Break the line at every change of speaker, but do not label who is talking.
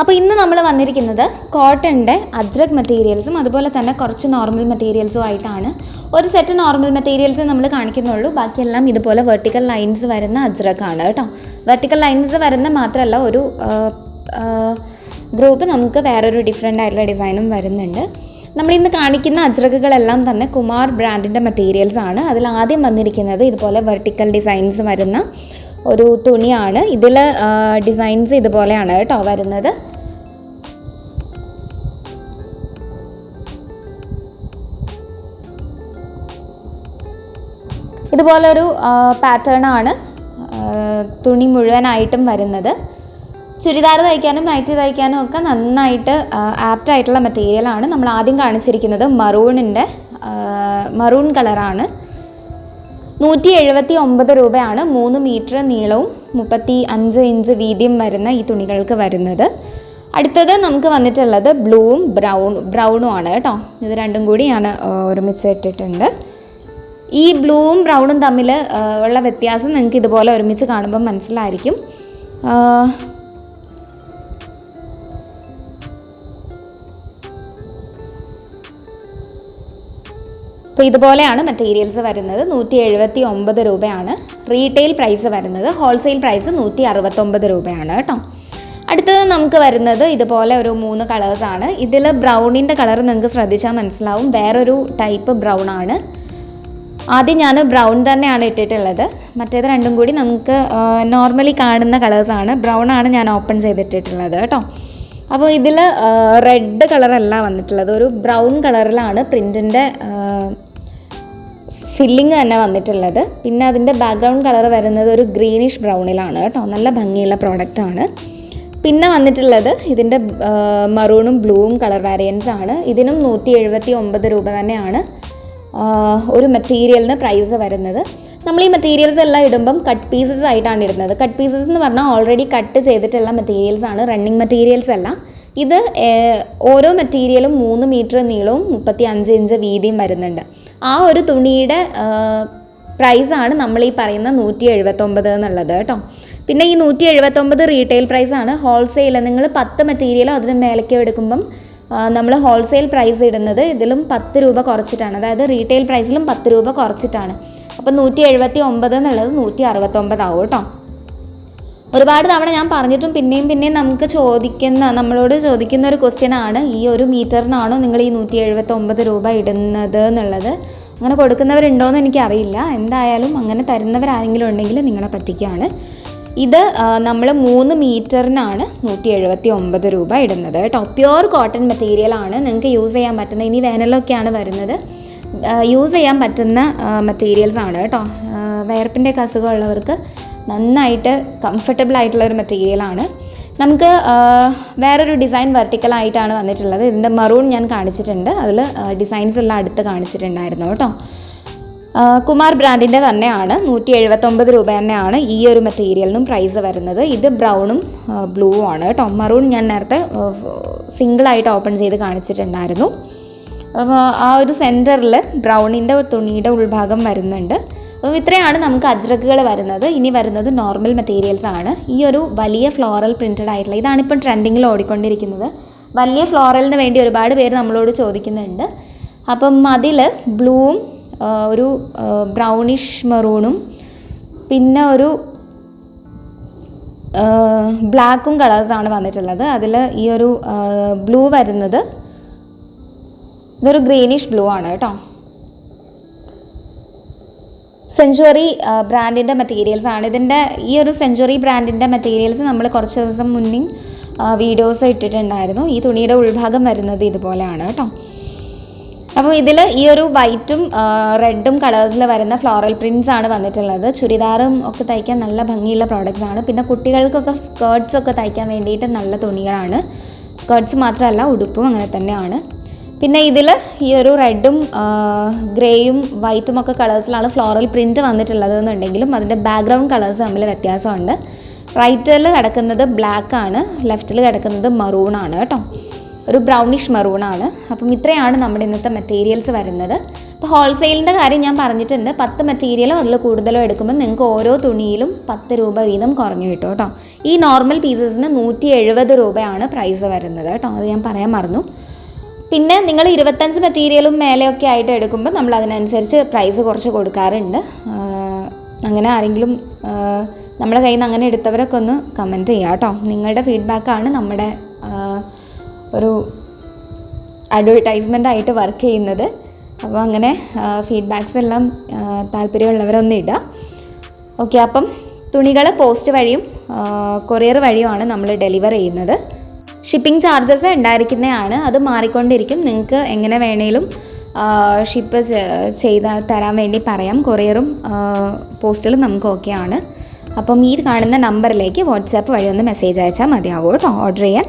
അപ്പോൾ ഇന്ന് നമ്മൾ വന്നിരിക്കുന്നത് കോട്ടന്റെ അജ്രക് മെറ്റീരിയൽസും അതുപോലെ തന്നെ കുറച്ച് നോർമൽ മെറ്റീരിയൽസും ആയിട്ടാണ്. ഒരു സെറ്റ് നോർമൽ മെറ്റീരിയൽസ് നമ്മൾ കാണിക്കുന്നുള്ളൂ. ബാക്കിയെല്ലാം ഇതുപോലെ വെർട്ടിക്കൽ ലൈൻസ് വരുന്ന അജ്രക്കാണ് കേട്ടോ. വെർട്ടിക്കൽ ലൈൻസ് വരുന്ന മാത്രമല്ല ഒരു ഗ്രൂപ്പ് നമുക്ക് വേറൊരു ഡിഫറെന്റ് ആയിട്ടുള്ള ഡിസൈനും വരുന്നുണ്ട്. നമ്മൾ ഇന്ന് കാണിക്കുന്ന അജ്രക്കുകളെല്ലാം തന്നെ കുമാർ ബ്രാൻഡിന്റെ മെറ്റീരിയൽസ് ആണ്. അതിൽ ആദ്യം വന്നിരിക്കുന്നത് ഇതുപോലെ വെർട്ടിക്കൽ ഡിസൈൻസ് വരുന്ന ഒരു തുണിയാണ്. ഇതിൽ ഡിസൈൻസ് ഇതുപോലെയാണ് കേട്ടോ വരുന്നത്. ഇതുപോലൊരു പാറ്റേൺ ആണ് തുണി മുഴുവനായിട്ടും വരുന്നത്. ചുരിദാർ തയ്ക്കാനും നൈറ്റി തയ്ക്കാനും ഒക്കെ നന്നായിട്ട് ആപ്റ്റ് ആയിട്ടുള്ള മെറ്റീരിയലാണ് നമ്മൾ ആദ്യം കാണിച്ചിരിക്കുന്നത് മറൂണിന്റെ മറൂൺ കളറാണ് നൂറ്റി എഴുപത്തി ഒമ്പത് രൂപയാണ് മൂന്ന് മീറ്റർ നീളവും മുപ്പത്തി അഞ്ച് ഇഞ്ച് വീതിയും വരുന്ന ഈ തുണികൾക്ക് വരുന്നത്. അടുത്തത് നമുക്ക് വന്നിട്ടുള്ളത് ബ്ലൂവും ബ്രൗൺ ബ്രൗണും ആണ് കേട്ടോ. ഇത് രണ്ടും കൂടി ഞാൻ ഒരുമിച്ച് ഇട്ടിട്ടുണ്ട്. ഈ ബ്ലൂവും ബ്രൗണും തമ്മിൽ ഉള്ള വ്യത്യാസം നിങ്ങൾക്ക് ഇതുപോലെ ഒരുമിച്ച് കാണുമ്പോൾ മനസ്സിലായിരിക്കും. അപ്പോൾ ഇതുപോലെയാണ് മെറ്റീരിയൽസ് വരുന്നത്. നൂറ്റി എഴുപത്തി ഒമ്പത് രൂപയാണ്. റീറ്റെയിൽ പ്രൈസ് വരുന്നത്. ഹോൾസെയിൽ പ്രൈസ് നൂറ്റി അറുപത്തൊമ്പത് രൂപയാണ് കേട്ടോ. അടുത്തത് നമുക്ക് വരുന്നത് ഇതുപോലെ ഒരു മൂന്ന് കളേഴ്സാണ് ഇതിൽ ബ്രൗണിന്റെ കളർ നിങ്ങൾക്ക് ശ്രദ്ധിച്ചാൽ മനസ്സിലാവും. വേറൊരു ടൈപ്പ് ബ്രൗൺ ആണ്. ആദ്യം ഞാൻ ബ്രൗൺ തന്നെയാണ് ഇട്ടിട്ടുള്ളത്. മറ്റേത് രണ്ടും കൂടി നമുക്ക് നോർമലി കാണുന്ന കളേഴ്സാണ് ബ്രൗൺ ആണ് ഞാൻ ഓപ്പൺ ചെയ്തിട്ടിട്ടുള്ളത് കേട്ടോ. അപ്പോൾ ഇതിൽ റെഡ് കളറല്ല വന്നിട്ടുള്ളത്. ഒരു ബ്രൗൺ കളറിലാണ് പ്രിന്റിന്റെ ഫില്ലിങ് തന്നെ വന്നിട്ടുള്ളത്. പിന്നെ അതിന്റെ ബാക്ക്ഗ്രൗണ്ട് കളർ വരുന്നത് ഒരു ഗ്രീനിഷ് ബ്രൗണിലാണ് കേട്ടോ. നല്ല ഭംഗിയുള്ള പ്രോഡക്റ്റ് ആണ്. പിന്നെ വന്നിട്ടുള്ളത് ഇതിന്റെ മറൂണും ബ്ലൂവും കളർ വേരിയൻസ് ആണ്. ഇതിനും നൂറ്റി എഴുപത്തി ഒമ്പത് രൂപ തന്നെയാണ് ഒരു മെറ്റീരിയലിന് പ്രൈസ് വരുന്നത്. നമ്മൾ ഈ മെറ്റീരിയൽസ് എല്ലാം ഇടുമ്പം കട്ട് പീസസ് ആയിട്ടാണ് ഇടുന്നത്. കട്ട് പീസസ് എന്ന് പറഞ്ഞാൽ ഓൾറെഡി കട്ട് ചെയ്തിട്ടുള്ള മെറ്റീരിയൽസ് ആണ് റണ്ണിങ് മെറ്റീരിയൽസ് അല്ല. ഇത് ഓരോ മെറ്റീരിയലും മൂന്ന് മീറ്റർ നീളവും മുപ്പത്തി അഞ്ച് ഇഞ്ച് വീതിയും വരുന്നുണ്ട്. ആ ഒരു തുണിയുടെ പ്രൈസാണ് നമ്മൾ ഈ പറയുന്ന നൂറ്റി എഴുപത്തൊമ്പത് എന്നുള്ളത് കേട്ടോ. പിന്നെ ഈ നൂറ്റി എഴുപത്തൊമ്പത് റീറ്റെയിൽ പ്രൈസാണ് ഹോൾസെയിൽ നിങ്ങൾ പത്ത് മെറ്റീരിയലോ അതിന് മേലേക്കോ എടുക്കുമ്പം നമ്മൾ ഹോൾസെയിൽ പ്രൈസ് ഇടുന്നത് ഇതിലും പത്ത് രൂപ കുറച്ചിട്ടാണ്. അതായത് റീറ്റെയിൽ പ്രൈസിലും പത്ത് രൂപ കുറച്ചിട്ടാണ്. അപ്പോൾ നൂറ്റി എഴുപത്തി ഒമ്പത് എന്നുള്ളത് നൂറ്റി അറുപത്തൊമ്പതാവും കേട്ടോ. ഒരുപാട് തവണ ഞാൻ പറഞ്ഞിട്ടും പിന്നെയും പിന്നെയും നമുക്ക് ചോദിക്കുന്ന നമ്മളോട് ചോദിക്കുന്ന ഒരു ക്വസ്റ്റ്യൻ ആണ് ഈ ഒരു മീറ്ററിനാണോ നിങ്ങൾ ഈ നൂറ്റി എഴുപത്തൊമ്പത് രൂപ ഇടുന്നത് എന്നുള്ളത്? അങ്ങനെ കൊടുക്കുന്നവരുണ്ടോയെന്ന് എനിക്കറിയില്ല. എന്തായാലും അങ്ങനെ തരുന്നവരാരെങ്കിലും ഉണ്ടെങ്കിൽ നിങ്ങളെ പറ്റിക്കുകയാണ് ഇത് നമ്മൾ മൂന്ന് മീറ്ററിനാണ് നൂറ്റി എഴുപത്തി ഒമ്പത് രൂപ ഇടുന്നത് കേട്ടോ. പ്യുവർ കോട്ടൺ മെറ്റീരിയൽ ആണ് നിങ്ങൾക്ക് യൂസ് ചെയ്യാൻ പറ്റുന്ന ഇനി വേനലൊക്കെയാണ് വരുന്നത്. യൂസ് ചെയ്യാൻ പറ്റുന്ന മെറ്റീരിയൽസ് ആണ് കേട്ടോ. വയർപ്പിന്റെ അസുഖമുള്ളവർക്ക് നന്നായിട്ട് കംഫർട്ടബിൾ ആയിട്ടുള്ള ഒരു മെറ്റീരിയലാണ് നമുക്ക് വേറൊരു ഡിസൈൻ വെർട്ടിക്കൽ ആയിട്ടാണ് വന്നിട്ടുള്ളത്. ഇതിന്റെ മറൂൺ ഞാൻ കാണിച്ചിട്ടുണ്ട്. അതിൽ ഡിസൈൻസ് എല്ലാം അടുത്ത് കാണിച്ചിട്ടുണ്ടായിരുന്നു കേട്ടോ. കുമാർ ബ്രാൻഡിന്റെ തന്നെയാണ്. നൂറ്റി എഴുപത്തൊമ്പത് രൂപ തന്നെയാണ് ഈ ഒരു മെറ്റീരിയലിനും പ്രൈസ് വരുന്നത്. ഇത് ബ്രൗണും ബ്ലൂവും ആണ് കേട്ടോ. മറൂൺ ഞാൻ നേരത്തെ സിംഗിളായിട്ട് ഓപ്പൺ ചെയ്ത് കാണിച്ചിട്ടുണ്ടായിരുന്നു. അപ്പോൾ ആ ഒരു സെന്ററിൽ ബ്രൗണിന്റെ തുണിയുടെ ഉൾഭാഗം വരുന്നുണ്ട്. അപ്പോൾ ഇത്രയാണ് നമുക്ക് അജ്രക്കുകൾ വരുന്നത്. ഇനി വരുന്നത് നോർമൽ മെറ്റീരിയൽസ് ആണ്. ഈ ഒരു വലിയ ഫ്ലോറൽ പ്രിന്റഡ് ആയിട്ടുള്ള ഇതാണ് ഇപ്പം ട്രെൻഡിങ്ങിൽ ഓടിക്കൊണ്ടിരിക്കുന്നത്. വലിയ ഫ്ലോറലിന് വേണ്ടി ഒരുപാട് പേര് നമ്മളോട് ചോദിക്കുന്നുണ്ട്. അപ്പം അതിൽ ബ്ലൂവും ഒരു ബ്രൗണിഷ് മെറൂണും പിന്നെ ഒരു ബ്ലാക്കും കളേഴ്സാണ് വന്നിട്ടുള്ളത്. അതിൽ ഈ ഒരു ബ്ലൂ വരുന്നത് ഇതൊരു ഗ്രീനിഷ് ബ്ലൂ ആണ് കേട്ടോ. സെഞ്ചുറി ബ്രാൻഡിന്റെ മെറ്റീരിയൽസ് ആണ്. ഇതിന്റെ ഈ ഒരു സെഞ്ചുറി ബ്രാൻഡിന്റെ മെറ്റീരിയൽസ് നമ്മൾ കുറച്ച് ദിവസം മുന്നേ വീഡിയോസ് ഇട്ടിട്ടുണ്ടായിരുന്നു. ഈ തുണിയുടെ ഉൾഭാഗം വരുന്നത് ഇതുപോലെയാണ് കേട്ടോ. അപ്പോൾ ഇതിൽ ഈ ഒരു വൈറ്റും റെഡും കളേഴ്സിൽ വരുന്ന ഫ്ലോറൽ പ്രിൻസ് ആണ് വന്നിട്ടുള്ളത്. ചുരിദാറും ഒക്കെ തയ്ക്കാൻ നല്ല ഭംഗിയുള്ള പ്രോഡക്റ്റ്സ് ആണ്. പിന്നെ കുട്ടികൾക്കൊക്കെ സ്കേർട്സ് ഒക്കെ തയ്ക്കാൻ വേണ്ടിയിട്ട് നല്ല തുണികളാണ്. സ്കേർട്സ് മാത്രമല്ല ഉടുപ്പും അങ്ങനെ തന്നെയാണ്. പിന്നെ ഇതിൽ ഈ ഒരു റെഡും ഗ്രേയും വൈറ്റും ഒക്കെ കളേഴ്സിലാണ് ഫ്ലോറൽ പ്രിന്റ് വന്നിട്ടുള്ളത് എന്നുണ്ടെങ്കിലും അതിന്റെ ബാക്ക്ഗ്രൗണ്ട് കളേഴ്സ് തമ്മിൽ വ്യത്യാസമുണ്ട്. റൈറ്റിൽ കിടക്കുന്നത് ബ്ലാക്ക് ആണ് ലെഫ്റ്റിൽ കിടക്കുന്നത് മറൂൺ ആണ് കേട്ടോ. ഒരു ബ്രൗണിഷ് മെറൂണാണ് അപ്പം ഇത്രയാണ് നമ്മുടെ ഇന്നത്തെ മെറ്റീരിയൽസ് വരുന്നത്. അപ്പോൾ ഹോൾസെയിലിന്റെ കാര്യം ഞാൻ പറഞ്ഞിട്ടുണ്ട്. പത്ത് മെറ്റീരിയലോ അതിൽ കൂടുതലോ എടുക്കുമ്പോൾ നിങ്ങൾക്ക് ഓരോ തുണിയിലും പത്ത് രൂപ വീതം കുറഞ്ഞു കിട്ടും കേട്ടോ. ഈ നോർമൽ പീസസിന് നൂറ്റി എഴുപത് രൂപയാണ് പ്രൈസ് വരുന്നത് കേട്ടോ. അത് ഞാൻ പറയാൻ മറന്നു. പിന്നെ നിങ്ങൾ ഇരുപത്തഞ്ച് മെറ്റീരിയലും മേലെയൊക്കെ ആയിട്ട് എടുക്കുമ്പോൾ നമ്മൾ അതിനനുസരിച്ച് പ്രൈസ് കുറച്ച് കൊടുക്കാറുണ്ട്. അങ്ങനെ ആരെങ്കിലും നമ്മുടെ കയ്യിൽ നിന്ന് അങ്ങനെ എടുത്തവരൊക്കെ ഒന്ന് കമന്റ് ചെയ്യാം കേട്ടോ. നിങ്ങളുടെ ഫീഡ്ബാക്കാണ് നമ്മുടെ ഒരു അഡ്വർടൈസ്മെന്റ് ആയിട്ട് വർക്ക് ചെയ്യുന്നത്. അപ്പോൾ അങ്ങനെ ഫീഡ്ബാക്സ് എല്ലാം താല്പര്യമുള്ളവരൊന്നും ഇടാം ഓക്കെ അപ്പം തുണികൾ പോസ്റ്റ് വഴിയും കൊറിയർ വഴിയുമാണ് നമ്മൾ ഡെലിവർ ചെയ്യുന്നത്. ഷിപ്പിംഗ് ചാർജസ് ഉണ്ടായിരിക്കുന്നതാണ് അത് മാറിക്കൊണ്ടിരിക്കും. നിങ്ങൾക്ക് എങ്ങനെ വേണേലും ഷിപ്പ് ചെയ്ത് തരാൻ വേണ്ടി പറയാം. കൊറിയറും പോസ്റ്റലും നമുക്ക് ഓക്കെ ആണ്. അപ്പം ഈ കാണുന്ന നമ്പറിലേക്ക് വാട്സാപ്പ് വഴി ഒന്ന് മെസ്സേജ് അയച്ചാൽ മതിയാവും കേട്ടോ. ഓർഡർ ചെയ്യാൻ.